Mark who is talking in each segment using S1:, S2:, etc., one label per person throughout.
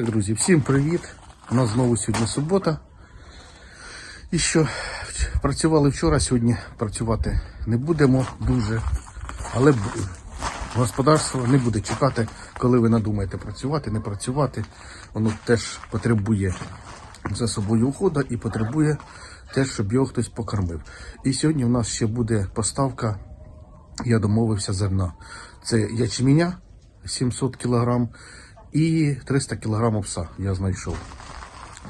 S1: Так, друзі, всім привіт! У нас знову сьогодні субота. І що працювали вчора, сьогодні працювати не будемо дуже, але господарство не буде чекати, коли ви надумаєте працювати, не працювати. Воно теж потребує за собою уходу і потребує теж, щоб його хтось покормив. І сьогодні у нас ще буде поставка я домовився зерна. Це ячменя 700 кг і 300 кг овса я знайшов.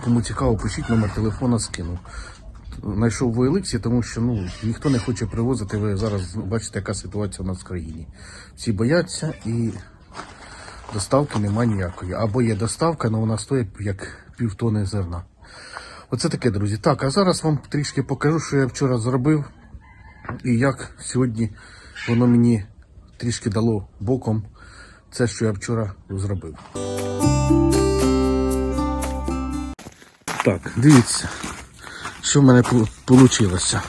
S1: Кому цікаво, пишіть номер телефона, скину. Знайшов в Еликсі, тому що ну, ніхто не хоче привозити. Ви зараз бачите, яка ситуація у нас в країні. Всі бояться і доставки немає ніякої. Або є доставка, але вона стоїть як півтони зерна. Оце таке, друзі. Так, а зараз вам трішки покажу, що я вчора зробив. І як сьогодні воно мені трішки дало боком це, що я вчора зробив. Так, дивіться, що в мене вийшло.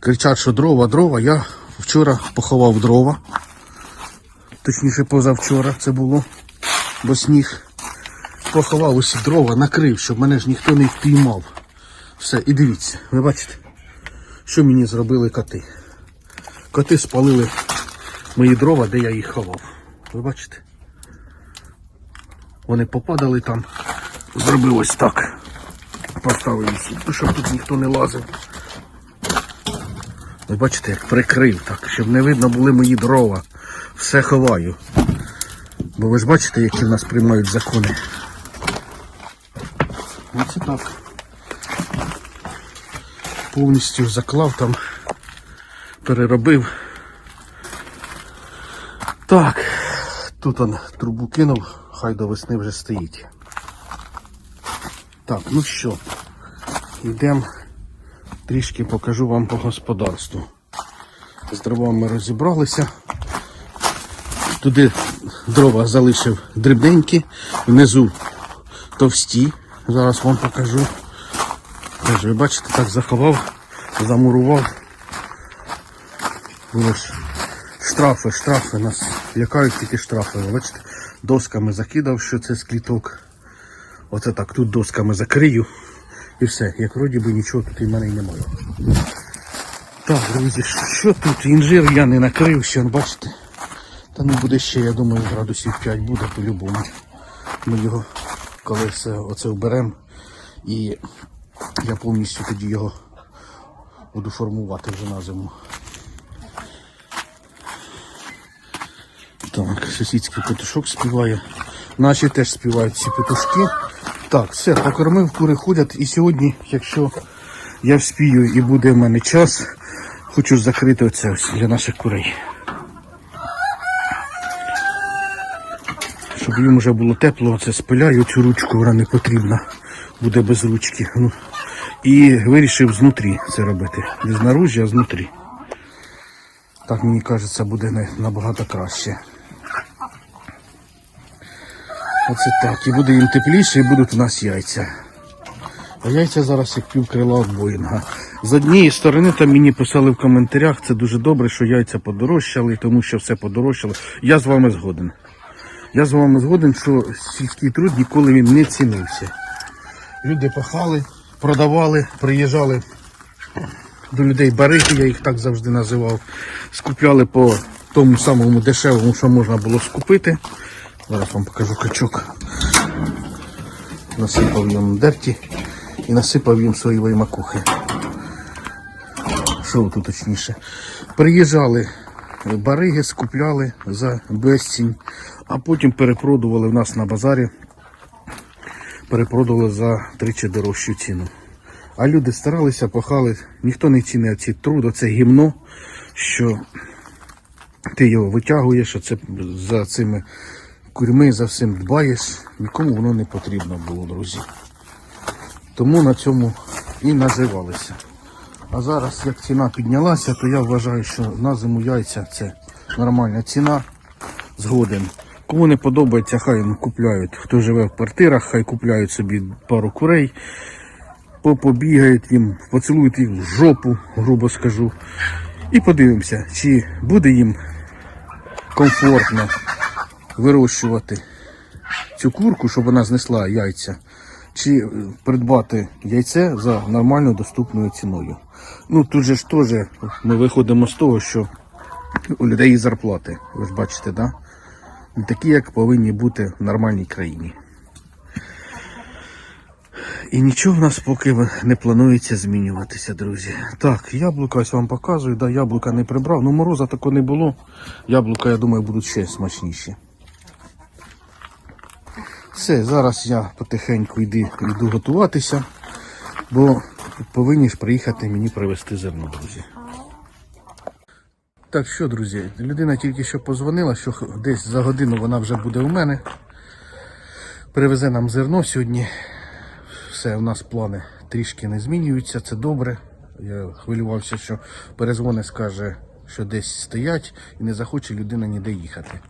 S1: Кричать, що дрова, дрова. Я вчора поховав дрова. Точніше, позавчора це було, бо сніг. Поховав усі дрова, накрив, щоб мене ж ніхто не впіймав. Все, і дивіться, ви бачите, що мені зробили коти. Коти спалили мої дрова, де я їх ховав. Ви бачите? Вони попадали там, зробив ось так. Поставив ну, щоб тут ніхто не лазив. Ви бачите, як прикрив так, щоб не видно були мої дрова. Все ховаю. Бо ви ж бачите, які в нас приймають закони. Оце так. Повністю заклав там, переробив. Так, тут он трубу кинув, хай до весни вже стоїть. Так, ну що, йдемо, трішки покажу вам по господарству. З дровами розібралися. Туди дрова залишив дрібненькі, внизу товсті. Зараз вам покажу. Ви бачите, так заховав, замурував. Ж штрафи, штрафи нас лякають тільки штрафи. Бачите, досками закидав, що це з кліток. Оце так, тут досками закрию і все. Як вроді би нічого тут і в мене й немає. Так, друзі, що тут? Інжир я не накрив ще, ну, бачите. Та ну буде ще, я думаю, градусів 5 буде по-любому. Ми його, коли все оце вберемо, і я повністю тоді його буду формувати вже на зиму. Так, сусідський петушок співає. Наші теж співають ці петушки. Так, все, покормив, кури ходять. І сьогодні, якщо я вспію і буде в мене час, хочу закрити оце ось для наших курей. Щоб їм вже було тепло, це спиляю цю ручку, вона не потрібна, буде без ручки. Ну, і вирішив знутрі це робити. Не знаружі, а знутрі. Так мені кажеться, буде набагато краще. Оце так. І буде їм тепліше, і будуть у нас яйця. А яйця зараз як пів крила від Боїнга. З однієї сторони там мені писали в коментарях, це дуже добре, що яйця подорожчали, тому що все подорожчало. Я з вами згоден. Я з вами згоден, що сільський труд ніколи він не цінився. Люди пахали, продавали, приїжджали до людей бариги, я їх так завжди називав. Скупляли по тому самому дешевому, що можна було скупити. Зараз вам покажу качок. Насипав їм дерті і насипав їм соєвої макухи. Що тут точніше? Приїжджали бариги, скупляли за безцінь, а потім перепродували в нас на базарі, перепродували за тричі дорожчу ціну. А люди старалися, пахали, ніхто не цінив ці труд, оце гімно, що ти його витягуєш, оце за цими курьми, за всім дбаєш, нікому воно не потрібно було, друзі. Тому на цьому і наживалися. А зараз, як ціна піднялася, то я вважаю, що на зиму яйця це нормальна ціна. Згоден. Кому не подобається, хай купляють. Хто живе в квартирах, хай купляють собі пару курей, по- побігають їм, поцілують їх в жопу, грубо скажу. І подивимося, чи буде їм комфортно вирощувати цю курку, щоб вона знесла яйця, чи е, придбати яйце за нормально доступною ціною. Ну тут же ж теж ми виходимо з того, що у людей є зарплати. Ви ж бачите, да? Не такі, як повинні бути в нормальній країні. І нічого в нас поки не планується змінюватися, друзі. Так, яблука ось вам показую, да, яблука не прибрав. Ну мороза такого не було. Яблука, я думаю, будуть ще смачніші. Все, зараз я потихеньку йду, йду готуватися, бо повинні ж приїхати мені привезти зерно, друзі. Так що, друзі, людина тільки що позвонила, що десь за годину вона вже буде у мене. Привезе нам зерно сьогодні. Все, у нас плани трішки не змінюються, це добре. Я хвилювався, що перезвони скаже, що десь стоять і не захоче людина ніде їхати.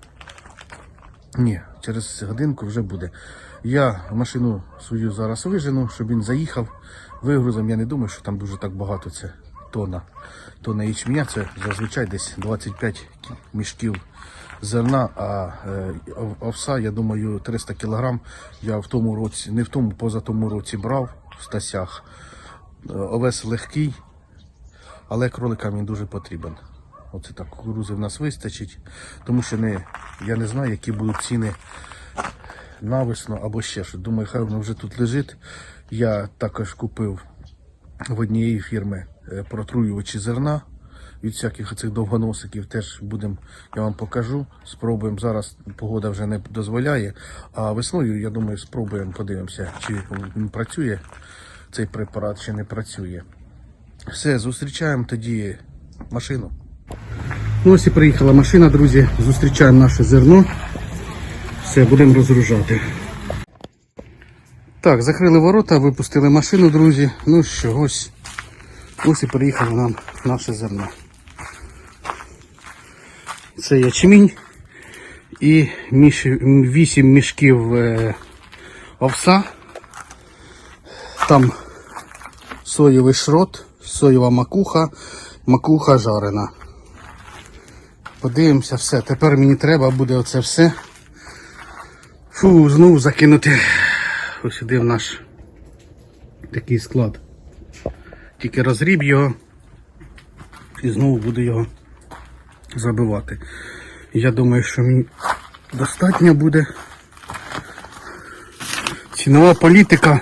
S1: Ні, через годинку вже буде. Я машину свою зараз вижену, щоб він заїхав вигрузом. Я не думаю, що там дуже так багато це тона. Тона ячменя це зазвичай десь 25 мішків зерна, а е, овса, я думаю, 300 кілограм я в тому році, не в тому, поза тому році брав в стасях. Е, Овес легкий, але кроликам він дуже потрібен. Оце так кукурузи в нас вистачить, тому що не, я не знаю, які будуть ціни навесно або ще щось. Думаю, хай воно вже тут лежить. Я також купив в однієї фірми е, протруювачі зерна від всяких цих довгоносиків. Теж будемо, я вам покажу. Спробуємо. Зараз погода вже не дозволяє. А весною, я думаю, спробуємо, подивимося, чи він працює цей препарат, чи не працює. Все, зустрічаємо тоді машину. Ну, ось і приїхала машина, друзі. Зустрічаємо наше зерно. Все, будемо розгружати. Так, закрили ворота, випустили машину, друзі. Ну що, ось. Ось і приїхало нам наше зерно. Це ячмінь і міш... 8 мішків е... овса. Там соєвий шрот, соєва макуха, макуха жарена. Подивимося все. Тепер мені треба буде оце все. Фу, знову закинути ось сюди в наш такий склад. Тільки розріб його і знову буду його забивати. Я думаю, що мені достатньо буде. Цінова політика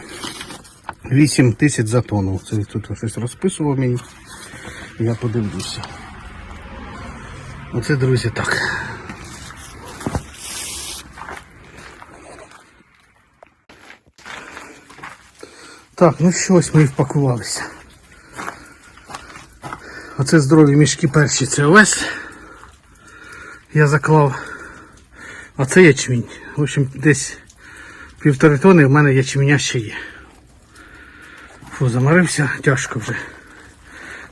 S1: 8 тисяч за тонну. Це тут щось розписував мені. Я подивлюся. Оце, друзі, так. Так, ну що, ось ми впакувалися. Оце здорові мішки перші, це овес. Я заклав. А це ячмінь. В общем, десь півтори тони в мене ячменя ще є. Фу, замарився, тяжко вже.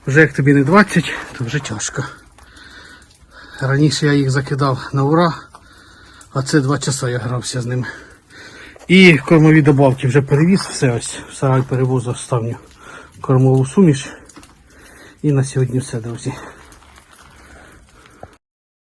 S1: Вже як тобі не 20, то вже тяжко. Раніше я їх закидав на ура, а це два часа я грався з ними. І кормові добавки вже перевіз, все ось, в сарай перевозу останню кормову суміш. І на сьогодні все, друзі.